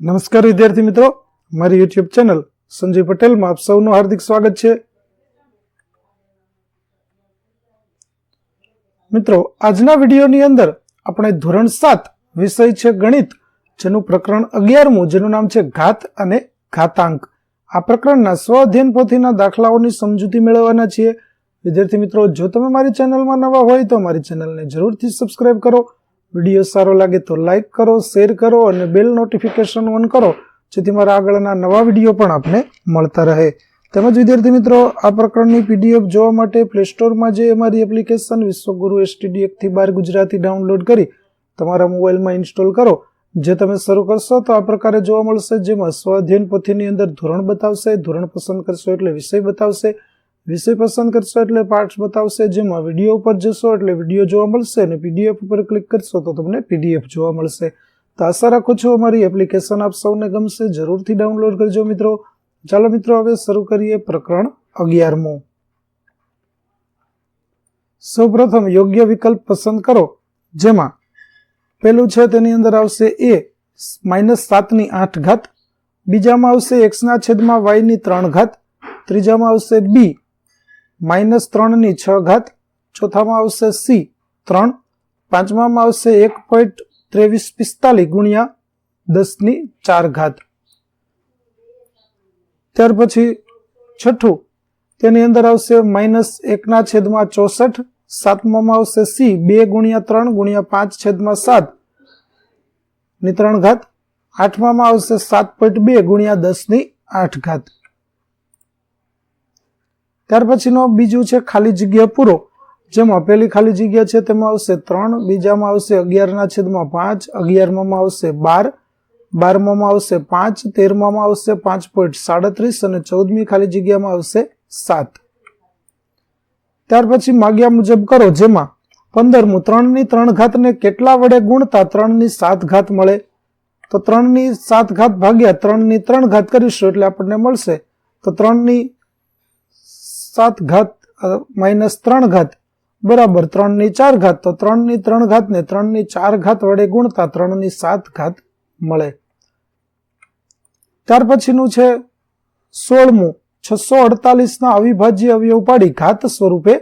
નમસ્કાર વિદ્યાર્થી મિત્રો. મારી યુટ્યુબ ચેનલ સંજય પટેલમાં આપ સૌનું હાર્દિક સ્વાગત છે. મિત્રો, આજના વિડીયોની અંદર આપણે ધોરણ સાત વિષય છે ગણિત, જેનું પ્રકરણ અગિયારમું, જેનું નામ છે ઘાત અને ઘાતાંક. આ પ્રકરણના સ્વ અધ્યયન પોથીના દાખલાઓની સમજૂતી મેળવવાના છીએ. વિદ્યાર્થી મિત્રો, જો તમે મારી ચેનલમાં નવા હોય તો મારી ચેનલને જરૂરથી સબસ્ક્રાઇબ કરો. વીડિયો સારો લાગે તો લાઈક કરો, શેર કરો અને બેલ નોટિફિકેશન ઓન કરો, જેથી મારા આગળના નવા વીડિયો પણ આપને મળતા રહે. તેમજ વિદ્યાર્થી મિત્રો, આ પ્રકરણની પીડીએફ જોવા માટે પ્લે સ્ટોરમાં જે અમારી એપ્લિકેશન વિશ્વગુરુ એસટીડી એકથી બાર ગુજરાતી ડાઉનલોડ કરી તમારા મોબાઈલમાં ઇન્સ્ટોલ કરો. જે તમે શરૂ કરશો તો આ પ્રકારે જોવા મળશે, જેમાં સ્વાધ્યયન પોથીની અંદર ધોરણ બતાવશે, ધોરણ પસંદ કરશો એટલે વિષય બતાવશે વિષય પસંદ કરશો એટલે પાર્ટ બતાવશે. જેમાં વીડિયો ઉપર જશો એટલે વીડિયો જોવા મળશે અને પીડીએફ ઉપર ક્લિક કરશો તો તમને પીડીએફ જોવા મળશે. તો આશા રાખું છું અમારી એપ્લિકેશન આપ સૌને ગમશે. જરૂરથી ડાઉનલોડ કરજો મિત્રો. ચાલો મિત્રો, હવે શરૂ કરીએ પ્રકરણ અગિયારમું. સૌપ્રથમ યોગ્ય વિકલ્પ પસંદ કરો, જેમાં પેલું છે તેની અંદર આવશે એ માઇનસ સાતની આઠ ઘાત. બીજામાં આવશે એક્સના છેદમાં વાયની ત્રણ ઘાત. ત્રીજામાં આવશે બી માઇનસ ત્રણની છ ઘાત ચોથામાં આવશે સી ત્રણ, પાંચમામાં આવશે એક પોઈન્ટ ત્રેવીસ પિસ્તાલીસ ગુણ્યા દસની ચાર ઘાત. ત્યાર પછી છઠ્ઠું, તેની અંદર આવશે માઇનસ એકના છેદમાં ચોસઠ, સાતમામાં આવશે સી બે ગુણ્યા ત્રણ ગુણ્યા પાંચ છેદમાં સાત. ની ત્રણ ઘાત, આઠમામાં આવશે સાત પોઈન્ટ બે ગુણ્યા દસની આઠ ઘાત. ત્યાર પછીનો બીજું છે ખાલી જગ્યા પૂરો. જેમાં પહેલી ખાલી જગ્યા છે તેમાં આવશે ત્રણ, બીજામાં આવશે અગિયારના છેદમાં પાંચ અગિયારમાં આવશે બાર, બારમામાં આવશે પાંચ, તેરમામાં આવશે પાંચ પોઈન્ટ સાડત્રીસ અને ચૌદમી ખાલી જગ્યામાં આવશે સાત. ત્યાર પછી માગ્યા મુજબ કરો, જેમાં પંદરમું, ત્રણની ત્રણ ઘાતને કેટલા વડે ગુણતા ત્રણની સાત ઘાત મળે? તો ત્રણની સાત ઘાત ભાગ્યા ત્રણની ત્રણ ઘાત કરીશું એટલે આપણને મળશે. તો ત્રણની સાત ઘાત માઇનસ ત્રણ ઘાત બરાબર, ત્રણની ચાર ઘાત તો ત્રણની ત્રણ ઘાતને ત્રણની ચાર ઘાત વડે ગુણતા ત્રણની સાત ઘાત મળે. ત્યાર પછીનું છે સોળમું. છસો અડતાલીસના અવિભાજ્ય અવયવ પાડી ઘાત સ્વરૂપે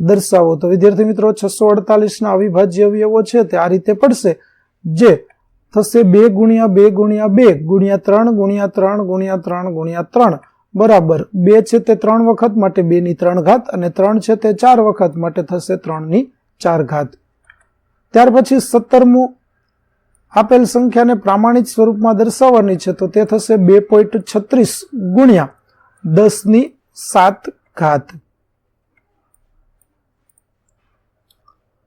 દર્શાવો. તો વિદ્યાર્થી મિત્રો છસો અડતાલીસના અવિભાજ્ય અવયવો છે તે આ રીતે પડશે. જે થશે બે ગુણ્યા બે ગુણ્યા બે ગુણ્યા ત્રણ ગુણ્યા ત્રણ ગુણ્યા ત્રણ ગુણ્યા ત્રણ. બરાબર. બે છે તે ત્રણ વખત માટે બે ની ત્રણ ઘાત અને ત્રણ છે તે ચાર વખત માટે થશે ત્રણની ચાર ઘાત. ત્યાર પછી સત્તરમું આપેલ સંખ્યાને પ્રામાણિક સ્વરૂપમાં દર્શાવવાની છે તો તે થશે બે પોઈન્ટ છત્રીસ ગુણ્યા દસની સાત ઘાત.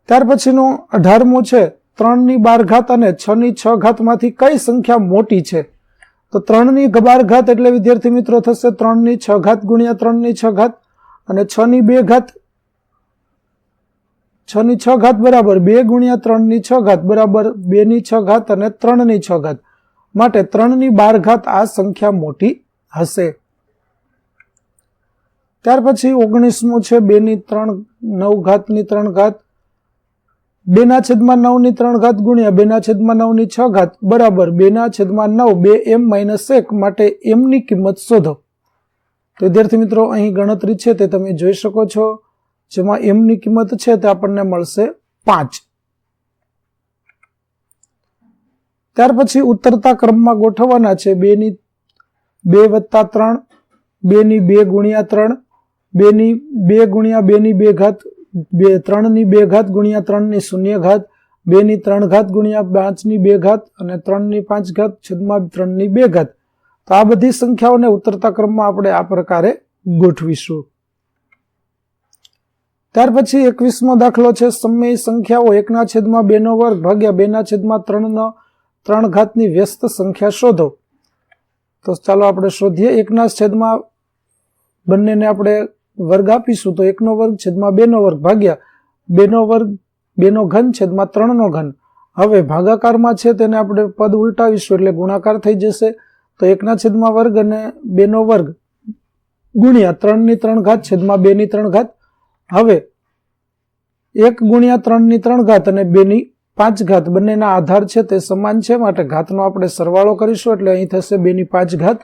ત્યાર પછીનું અઢારમું છે ત્રણની બાર ઘાત અને છ ની છ ઘાતમાંથી કઈ સંખ્યા મોટી છે? તો ત્રણની ગબાર ઘાત એટલે, વિદ્યાર્થી મિત્રો, થશે ત્રણની છ ઘાત ગુણ્યા ત્રણની છ ઘાત અને છ ની બે ઘાત. છ ની છ ઘાત બરાબર બે ગુણ્યા ત્રણની છ ઘાત બરાબર બે ની છ ઘાત અને ત્રણની છ ઘાત માટે ત્રણની બાર ઘાત આ સંખ્યા મોટી હશે. ત્યાર પછી ઓગણીસમું છે, બેની ત્રણ નવ ઘાતની ત્રણ ઘાત બેના છેદમાં નવની ત્રણ ઘાત ગુણ્યા બેના છેદમાં નવની છ ઘાત બરાબર બેના છેદમાં નવ, બે એમ માઇનસ એક માટે એમની કિંમત શોધો. તો વિદ્યાર્થી મિત્રો, અહીં ગણતરી છે તે તમે જોઈ શકો છો. જેમાં એમની કિંમત છે તે આપણને મળશે પાંચ. ત્યાર પછી ઉતરતા ક્રમમાં ગોઠવવાના છે. બેની બે વત્તા ત્રણ બેની બે ગુણ્યા ત્રણ બેની બે ગુણ્યા બેની બે ઘાત બે, ત્રણની બે ઘાત ગુણ્યા ત્રણની શૂન્ય ઘાત, બેની ત્રણ ઘાત ગુણ્યા પાંચની બે ઘાત અને ત્રણની પાંચ ઘાત છેદમાં ત્રણની બે ઘાત. તો આ બધી સંખ્યાઓને ઉતરતા ક્રમમાં આપણે આ પ્રકારે ગોઠવીશું. ત્યાર પછી એકવીસમો દાખલો છે, સમય સંખ્યાઓ એકના છેદમાં બેનો વર્ગ ભાગ્યા બેના છેદમાં ત્રણનો ત્રણ ઘાતની વ્યસ્ત સંખ્યા શોધો. તો ચાલો આપણે શોધીએ, એકના છેદમાં બંનેને આપણે વર્ગ આપીશું તો એકનો વર્ગ છેદમાં બેનો વર્ગ ભાગ્યા બેનો વર્ગ, બેનો ઘન છેદમાં ત્રણનો ઘન. હવે ભાગાકારમાં છે તેને આપણે પદ ઉલટાવીશું એટલે ગુણાકાર થઈ જશે. તો એકના છેદમાં વર્ગ અને બેનો વર્ગ ગુણ્યા ત્રણની ત્રણ ઘાત છેદમાં બેની ત્રણ ઘાત. હવે એક ગુણ્યા ત્રણની ત્રણ ઘાત અને બેની પાંચ ઘાત બંનેના આધાર છે તે સમાન છે. માટે ઘાતનો આપણે સરવાળો કરીશું એટલે અહીં થશે બેની પાંચ ઘાત.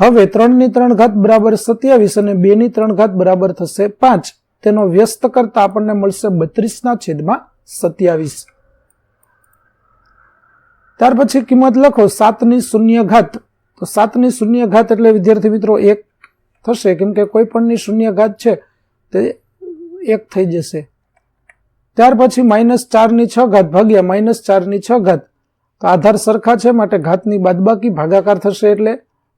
હવે ત્રણની ત્રણ ઘાત બરાબર સત્યાવીસ અને બે ની ત્રણ ઘાત બરાબર થશે પાંચ. તેનો વ્યસ્ત કરતા આપણને મળશે બત્રીસ ના છેદમાં સત્યાવીસ. ત્યાર પછી કિંમત લખો સાતની શૂન્ય ઘાત. તો સાતની શૂન્ય ઘાત એટલે, વિદ્યાર્થી મિત્રો, એક થશે. કેમ કે કોઈ પણની શૂન્ય ઘાત છે, તે એક થઈ જશે. ત્યાર પછી માઇનસ ચારની છ ઘાત ભાગ્યા માઇનસ ચારની છ ઘાત. તો આધાર સરખા છે, માટે ઘાતની બાદબાકી ભાગાકાર થશે એટલે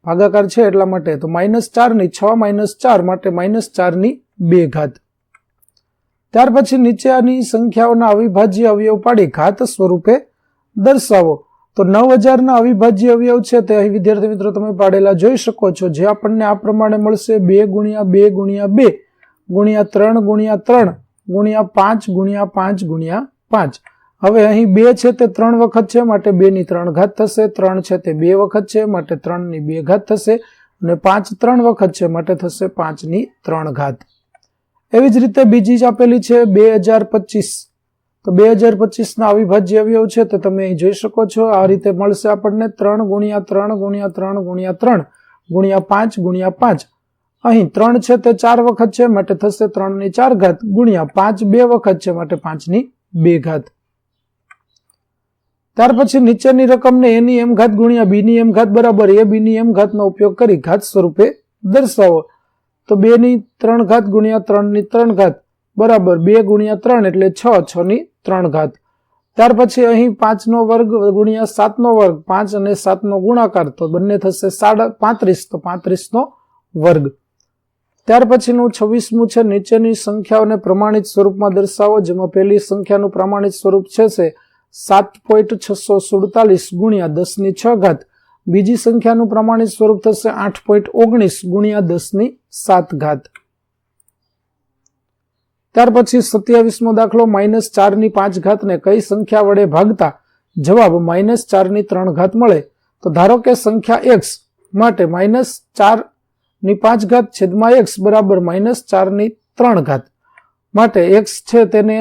ભાગાકાર છે એટલા માટે તો માઇનસ ચારની છ માઇનસ ચાર માટે માઇનસ ચારની બે ઘાત. ત્યાર પછી નીચેની સંખ્યાઓના અવિભાજ્ય અવયવ પાડી ઘાત સ્વરૂપે દર્શાવો. તો નવ હજારના અવિભાજ્ય અવયવ છે તે અહીં વિદ્યાર્થી મિત્રો તમે પાડેલા જોઈ શકો છો. જે આપણને આ પ્રમાણે મળશે બે ગુણ્યા બે ગુણ્યા બે ગુણ્યા ત્રણ ગુણ્યા ત્રણ ગુણ્યા પાંચ ગુણ્યા પાંચ ગુણ્યા પાંચ. હવે અહીં બે છે તે ત્રણ વખત છે, માટે બેની ત્રણ ઘાત થશે, ત્રણ છે તે બે વખત છે, માટે ત્રણની બે ઘાત થશે, અને પાંચ ત્રણ વખત છે, માટે થશે પાંચની ત્રણ ઘાત. એવી જ રીતે બીજી જ આપેલી છે બે હજાર પચીસ. તો બે હજાર પચીસના અવિભાજ્ય અવયવ છે, તો તમે અહીં જોઈ શકો છો, આ રીતે મળશે આપણને ત્રણ ગુણ્યા ત્રણ ગુણ્યા ત્રણ ગુણ્યા ત્રણ ગુણ્યા પાંચ ગુણ્યા પાંચ. અહીં ત્રણ છે તે ચાર વખત છે, માટે થશે ત્રણની ચાર ઘાત ગુણ્યા પાંચ બે વખત છે, માટે પાંચની બે ઘાત. ત્યાર પછી નીચેની રકમને એની એમ ઘાત ગુણ્યા બીની એમ ઘાત બરાબર, એ બીની એમ ઘાતનો ઉપયોગ કરી ઘાત સ્વરૂપે દર્શાવો. તો બેની ત્રણ ઘાત ગુણ્યા ત્રણની ત્રણ ઘાત, બરાબર, બે ગુણ્યા ત્રણ એટલે છ, છની ત્રણ ઘાત. ત્યાર પછી અહીં પાંચનો વર્ગ ગુણ્યા સાતનો વર્ગ, પાંચ અને સાતનો ગુણાકાર, તો બંને થશે સાડા પાંત્રીસ, તો પાંત્રીસનો વર્ગ. ત્યાર પછીનું છવ્વીસમું છે, નીચેની સંખ્યાઓને પ્રમાણિત સ્વરૂપમાં દર્શાવો, જેમાં પહેલી સંખ્યાનું પ્રમાણિત સ્વરૂપ છે સાત પોઈન્ટ છસો સુડતાલીસ ગુણ્યા દસની છ ઘાત. બીજી સંખ્યાનું પ્રમાણિત સ્વરૂપ થશે આઠ પોઈન્ટ ઓગણીસ ગુણ્યા દસની સાત ઘાત. ત્યાર પછી સત્યાવીસમો દાખલો માઇનસ ચારની પાંચ ઘાતને કઈ સંખ્યા વડે ભાગતા? જવાબ માઇનસ ચારની ત્રણ ઘાત મળે. તો ધારો કે સંખ્યા એક્સ માટે માઇનસ ચારની પાંચ ઘાત છેદમાં એક્સ બરાબર માઇનસ ચારની ત્રણ ઘાત. માટે એક્સ છે તેને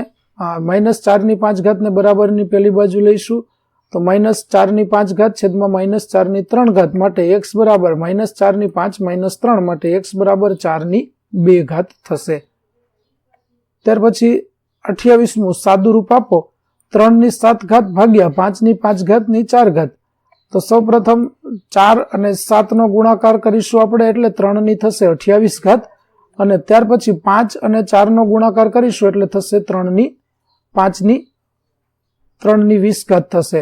માઇનસ ચારની પાંચ ઘાતને બરાબરની પેલી બાજુ લઈશું. તો માઇનસ ચારની પાંચ ઘાત છેદમાં માઇનસ ચારની ત્રણ ઘાત માટે એક્સ બરાબર માઇનસ ચારની પાંચ માઇનસ ત્રણ માટે એક્સ બરાબર ચારની બે ઘાત થશે. ત્યાર પછી અઠ્યાવીસમું સાદું રૂપ આપો. ત્રણની સાત ઘાત ભાગ્યા પાંચની પાંચ ઘાતની ચાર ઘાત. તો સૌ પ્રથમ ચાર અને સાતનો ગુણાકાર કરીશું આપણે એટલે ત્રણની થશે અઠ્યાવીસ ઘાત. અને ત્યાર પછી પાંચ અને ચારનો ગુણાકાર કરીશું એટલે થશે ત્રણની પાંચની, ત્રણની વીસ ઘાત થશે.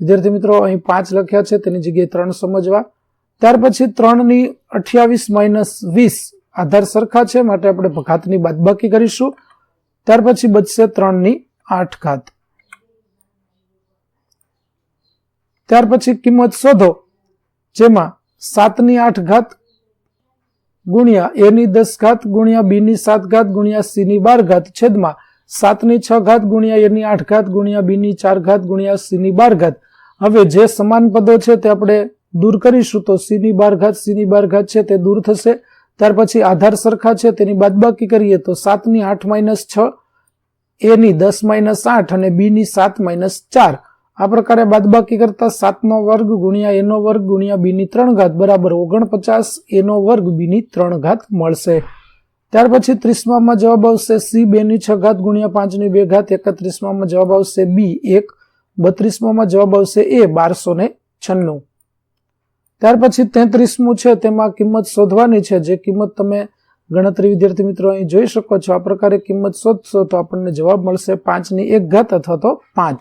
વિદ્યાર્થી મિત્રો, અહીં પાંચ લખ્યા છે, તેની જગ્યાએ ત્રણ સમજવા. ત્યાર પછી ત્રણની અઠ્યાવીસ માઇનસ વીસ આધાર સરખા છે, માટે આપણે ઘાતની બાદબાકી કરીશું. ત્યાર પછી બચશે ત્રણની આઠ ઘાત. ત્યાર પછી કિંમત શોધો, જેમાં સાતની આઠ ઘાત ગુણ્યા એની દસ ઘાત ગુણ્યા બી ની સાત ઘાત ગુણ્યા સીની બાર ઘાત છેદમાં સાતની છ ઘાત ગુણ્યા એની આઠ ઘાત ગુણ્યા બીની ચાર ઘાત ગુણ્યા સીની બાર ઘાત. હવે જે સમાન પદો છે તે આપણે દૂર કરીશું, તો સીની બાર ઘાત, સીની બાર ઘાત છે તે દૂર થશે. ત્યાર પછી આધાર સરખા છે, તેની બાદબાકી કરીએ, તો સાતની આઠ માઇનસ છ, એની દસ માઇનસ આઠ અને બીની સાત માઇનસ ચાર. આ પ્રકારે બાદબાકી કરતા સાતનો વર્ગ ગુણ્યા એનો વર્ગ ગુણ્યા બીની ત્રણ ઘાત, બરાબર ઓગણપચાસ, એનો વર્ગ બીની ત્રણ ઘાત મળશે. ત્યાર પછી ત્રીસમાં જવાબ આવશે સી બેની છ ઘાત ગુણ્યા પાંચની બે ઘાત એકત્રીસમાં જવાબ આવશે બી, એક. બત્રીસમાં જવાબ આવશે એ, બારસો ને છન્નું. ત્યાર પછી તેત્રીસમું છે, તેમાં કિંમત શોધવાની છે. જે કિંમત તમે ગણતરી વિદ્યાર્થી મિત્રો અહીં જોઈ શકો છો. આ પ્રકારે કિંમત શોધશો તો આપણને જવાબ મળશે પાંચની એક ઘાત અથવા તો પાંચ.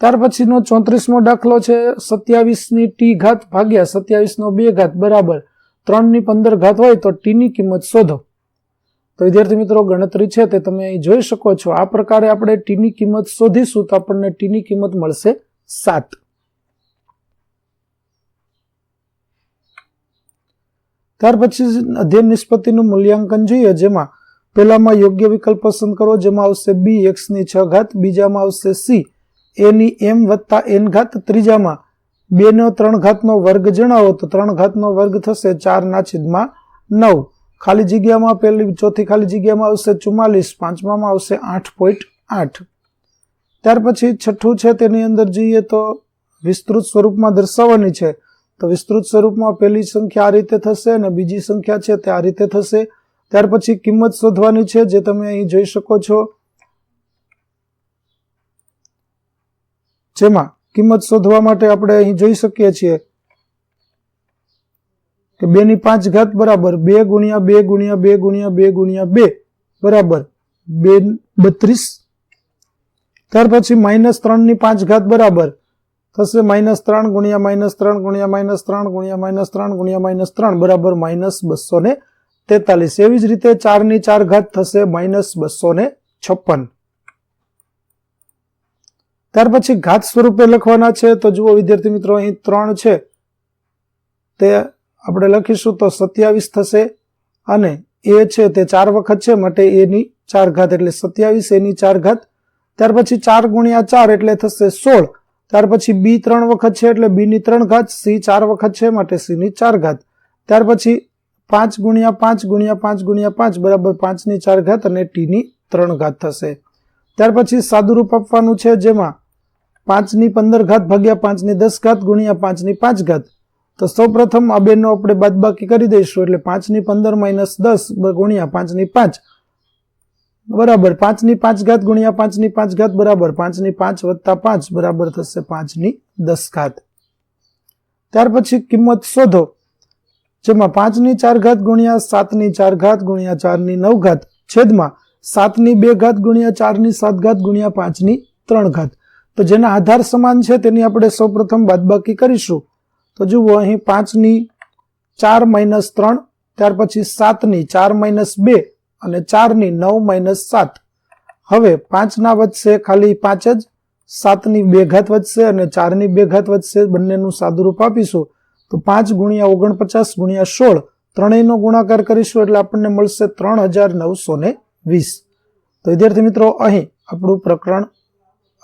ત્યાર પછીનો ચોત્રીસમો દાખલો છે સત્યાવીસની ટી ઘાત ભાગ્યા સત્યાવીસનો બે ઘાત બરાબર. ત્રણની પંદર ઘાત હોય તો ટીની કિંમત શોધો. તો વિદ્યાર્થી મિત્રો, ગણતરી છે તે તમે જોઈ શકો છો. આ પ્રકારે આપણે ટીની કિંમત શોધીશું તો આપણને ટીની કિંમત મળશે સાત. ત્યાર પછી અધ્યયન નિષ્પત્તિનું મૂલ્યાંકન જોઈએ, જેમાં પહેલામાં યોગ્ય વિકલ્પ પસંદ કરો, જેમાં આવશે બી એક્સની છ ઘાત, બીજામાં આવશે સી એની એમ વત્તા એન ઘાત, ત્રીજામાં બે નો ત્રણ ઘાતનો વર્ગ જણાવો તો ત્રણ ઘાતનો વર્ગ થશે ચાર ના છેદમાં નવ. ખાલી જગ્યામાં પહેલી, ચોથી ખાલી જગ્યામાં આવશે ચુમ્માલીસ, પાંચમામાં આવશે આઠ પોઈન્ટ આઠ. ત્યાર પછી છઠ્ઠું છે તેની અંદર જોઈએ તો વિસ્તૃત સ્વરૂપમાં દર્શાવવાની છે. તો વિસ્તૃત સ્વરૂપમાં પહેલી સંખ્યા આ રીતે થશે અને બીજી સંખ્યા છે તે આ રીતે થશે. ત્યાર પછી કિંમત શોધવાની છે જે તમે અહીં જોઈ શકો છો. જેમાં કિંમત શોધવા માટે આપણે અહીં જોઈ શકીએ છીએ કે બે ની પાંચ ઘાત બરાબર બે ગુણ્યા બે ગુણ્યા બે ગુણ્યા બે ગુણ્યા બે બરાબર બે બત્રીસ. ત્યાર પછી માઇનસ ત્રણની પાંચ ઘાત બરાબર થશે માઇનસ ત્રણ ગુણ્યા માઇનસ ત્રણ ગુણ્યા માઇનસ ત્રણ ગુણ્યા માઇનસ ત્રણ ગુણ્યા માઇનસ ત્રણ બરાબર માઇનસ બસો ને તેતાલીસ. એવી જ રીતે ચારની ચાર ઘાત થશે માઇનસ બસો ને છપ્પન. ત્યાર પછી ઘાત સ્વરૂપે લખવાના છે. તો જુઓ વિદ્યાર્થી મિત્રો, અહીં ત્રણ છે. તે આપણે લખીશું તો સત્યાવીસ થશે અને એ છે તે ચાર વખત છે, માટે એની ચાર ઘાત, એટલે સત્યાવીસ, એની ચાર ઘાત. ત્યાર પછી ચાર ગુણ્યા ચાર એટલે થશે સોળ. ત્યાર પછી બી ત્રણ વખત છે, એટલે બી ની ત્રણ ઘાત, સી ચાર વખત છે, માટે સી ની ચાર ઘાત. ત્યાર પછી પાંચ ગુણ્યા પાંચ ગુણ્યા પાંચ ગુણ્યા પાંચ, બરાબર પાંચની ચાર ઘાત અને ટી ની ત્રણ ઘાત થશે. ત્યાર પછી સાદુરૂપ આપવાનું છે, જેમાં પાંચની પંદર ઘાત ભાગ્યા પાંચની દસ ઘાત ગુણ્યા પાંચની પાંચ ઘાત. તો સૌ પ્રથમ આ બેનો આપણે બાદબાકી કરી દઈશું એટલે પાંચની પંદર માઇનસ દસ ગુણ્યા પાંચની પાંચ. બરાબર, પાંચની પાંચ ઘાત ગુણ્યા પાંચની પાંચ ઘાત બરાબર, પાંચની પાંચ વત્તા પાંચ બરાબર થશે પાંચની દસ ઘાત. ત્યાર પછી કિંમત શોધો. જેમાં પાંચની ચાર ઘાત ગુણ્યા સાતની ચાર ઘાત ગુણ્યા ચારની નવ ઘાત. છેદમાં સાતની બે ઘાત ગુણ્યા ચારની સાત ઘાત ગુણ્યા પાંચની ત્રણ ઘાત. તો જેના આધાર સમાન છે તેની આપણે સૌપ્રથમ બાદબાકી કરીશું. તો જુઓ, અહીં પાંચની ચાર માઇનસ ત્રણ, ત્યાર પછી સાતની ચાર માઇનસ બે અને ચારની નવ માઇનસ સાત. હવે પાંચના વધશે ખાલી પાંચ જ, સાતની બે ઘાત વધશે અને ચારની બે ઘાત વધશે, બંનેનું સાદુરૂપ આપીશું. તો પાંચ ગુણ્યા ઓગણપચાસ ગુણ્યા સોળ, ત્રણેયનો ગુણાકાર કરીશું એટલે આપણને મળશે ત્રણ હજાર નવસો વીસ. તો વિદ્યાર્થી મિત્રો, અહીં આપણું પ્રકરણ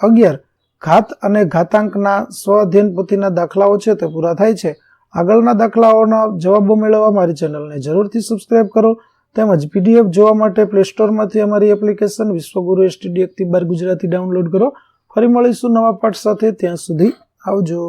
અગિયાર. ઘાત અને ઘાતાંકના સ્વાધીન અધ્યયન દાખલાઓ છે તે પૂરા થાય છે. આગળના દાખલાઓના જવાબો મેળવવા મારી ચેનલને જરૂરથી સબસ્ક્રાઇબ કરો તેમજ પીડીએફ જોવા માટે પ્લે સ્ટોરમાંથી અમારી એપ્લિકેશન વિશ્વગુરુ એસટીડી એકથી બાર ગુજરાતી ડાઉનલોડ કરો. ફરી મળીશું નવા પાઠ સાથે, ત્યાં સુધી આવજો.